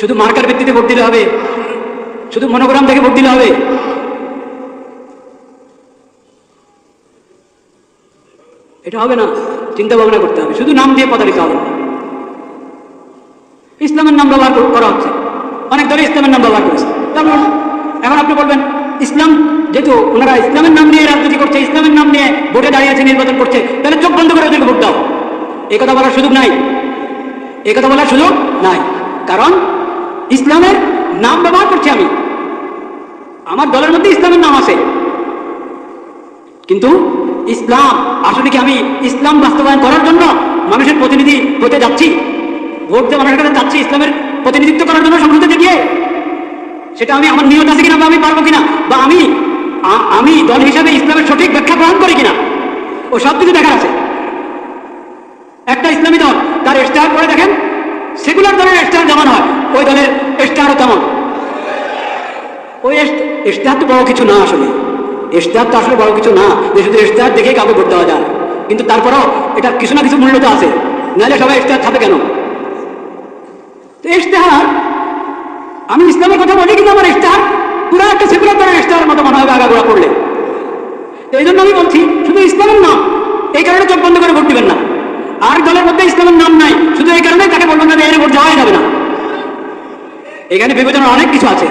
শুধু মার্কার ভিত্তিতে ভোট দিলে হবে। শুধু মনোগ্রাম থেকে ভোট দিলে হবে। এটা হবে না। চিন্তা ভাবনা করতে হবে। শুধু নাম দিয়ে প্রতারিত হবে। ইসলামের নাম ব্যবহার করা হচ্ছে। অনেক দলে ইসলামের নাম ব্যবহার করেছে। তারপর এখন আপনি বলবেন, ইসলাম যেহেতু ওনারা ইসলামের নাম নিয়ে রাজনীতি করছে, ইসলামের নাম নিয়ে ভোটে দাঁড়িয়েছে নির্বাচন করছে, তাহলে চোখ বন্ধ করে ওদেরকে ভোট দাও। এই কথা বলার সুযোগ নাই। এই কথা বলার সুযোগ নাই। কারণ ইসলামের নাম ব্যবহার করছি আমি। আমার দলের মধ্যে ইসলামের নাম আছে। কিন্তু ইসলাম, আসলে কি আমি ইসলাম বাস্তবায়ন করার জন্য মানুষের প্রতিনিধি হতে যাচ্ছি? ভোট দিয়ে মানুষের কাছে যাচ্ছি ইসলামের প্রতিনিধিত্ব করার জন্য সংসদে গিয়ে সেটা আমি, আমার নিয়ত আছে কিনা বা আমি পারব কিনা? বা আমি আমি দল হিসাবে ইসলামের সঠিক ব্যাখ্যা গ্রহণ করি কিনা? ও সব কিছু দেখার আছে। একটা ইসলামী দল, তার স্টার করে দেখেন, সেকুলার দলের স্টার যেমন হয়। ইশতেহার তো বড় কিছু না আসলে। ইশতেহার তো আসলে বড় কিছু না। যে শুধু ইশতেহার দেখেই কাউকে ভোট দেওয়া যায়। কিন্তু তারপরও এটা কিছু না কিছু মূল্য তো আছে। নাহলে সবাই ইশতেহার থাকে কেন? তো ইশতেহার আমি ইসলামের কথা বলি কিন্তু আমার ইশতেহার পুরো একটা সেকুলার দলের ইশতেহারের মতো মনে হবে আগাগোড়া করলে। তো এই জন্য আমি বলছি, শুধু ইসলামের নাম, এই কারণে চোখ বন্ধ করে ভোট দিবেন না। আর দলের মধ্যে ইসলামের নাম নাই, শুধু এই কারণে তাকে বলবেন না এর ভোট দেওয়াই যাবে না। এখানে বিবেচনার অনেক কিছু আছে।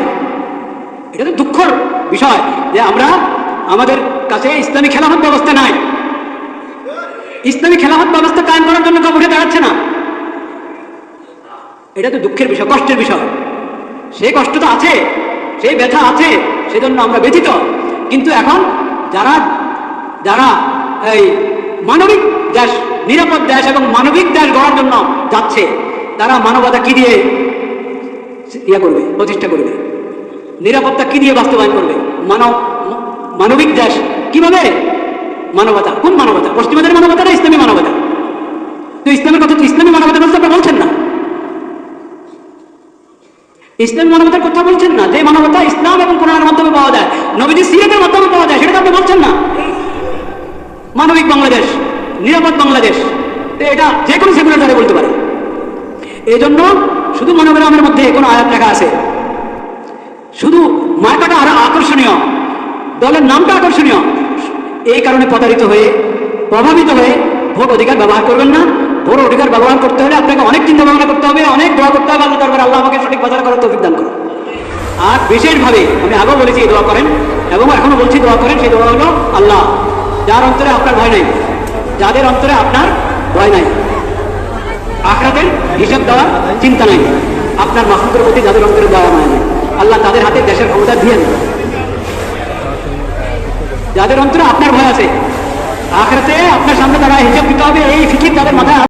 এটা তো দুঃখর বিষয় যে আমরা আমাদের কাছে ইসলামী খেলাফত ব্যবস্থা নাই। ইসলামী খেলাফত ব্যবস্থা কায়েম করার জন্য কেউ উঠে দাঁড়াচ্ছে না। এটা তো দুঃখের বিষয়, কষ্টের বিষয়। সেই কষ্ট তো আছে, সেই ব্যথা আছে, সেজন্য আমরা ব্যথিত। কিন্তু এখন যারা যারা এই মানবিক দেশ, নিরাপদ দেশ এবং মানবিক দেশ গড়ার জন্য যাচ্ছে, তারা মানবতা কি দিয়ে ইয়া করবে, প্রতিষ্ঠা করবে? নিরাপত্তা কি দিয়ে বাস্তবায়ন করবে? মানব, মানবিক দেশ কীভাবে মানবতা? কোন মানবতা? পশ্চিমাদের মানবতা না ইসলামী মানবতা? তো ইসলামের কথা ইসলামী মানবতা কথা আপনি বলছেন না। ইসলামী মানবতার কথা বলছেন না। যে মানবতা ইসলাম এবং কোরআনের মাধ্যমে পাওয়া যায়, নবীজি সিরাতের মাধ্যমে পাওয়া যায়, সেটা তো আপনি বলছেন না। মানবিক বাংলাদেশ, নিরাপদ বাংলাদেশ এটা যে কোনো সেকুলার দ্বারা বলতে পারে। এই জন্য শুধু মধ্যে কোনো আয়াত লেখা আছে শুধু মার্কাটা আরও আকর্ষণীয়, দলের নামটা আকর্ষণীয়। এই কারণে প্রতারিত হয়ে, প্রভাবিত হয়ে ভোট অধিকার ব্যবহার করবেন না। ভোট অধিকার ব্যবহার করতে হলে আপনাকে অনেক চিন্তা ভাবনা করতে হবে, অনেক দোয়া করতে হবে। আল্লাহ দরবার আল্লাহ আমাকে সঠিক বাজার করার তৌফিক দান করুন। আর বিশেষভাবে আমি আগেও বলেছি দোয়া করেন এবং এখনও বলছি, দোয়া করেন, সেই দোয়া হলো আল্লাহ, যার অন্তরে আপনার ভয় নাই, যাদের অন্তরে আপনার ভয় নাই আখরাতের হিসাব দেওয়ার চিন্তা নাই, আপনার মাহমুদের প্রতি যাদের অন্তরে দেওয়া মায় নাই। আল্লাহ তাদের হাতে দেশের ক্ষমতা দিয়ে দেন যাদের অন্তরে আপনার ভয় আছে আখড়াতে আপনার সামনে তারা হিসাব দিতে হবে, এই ফিকির তাদের মাথায়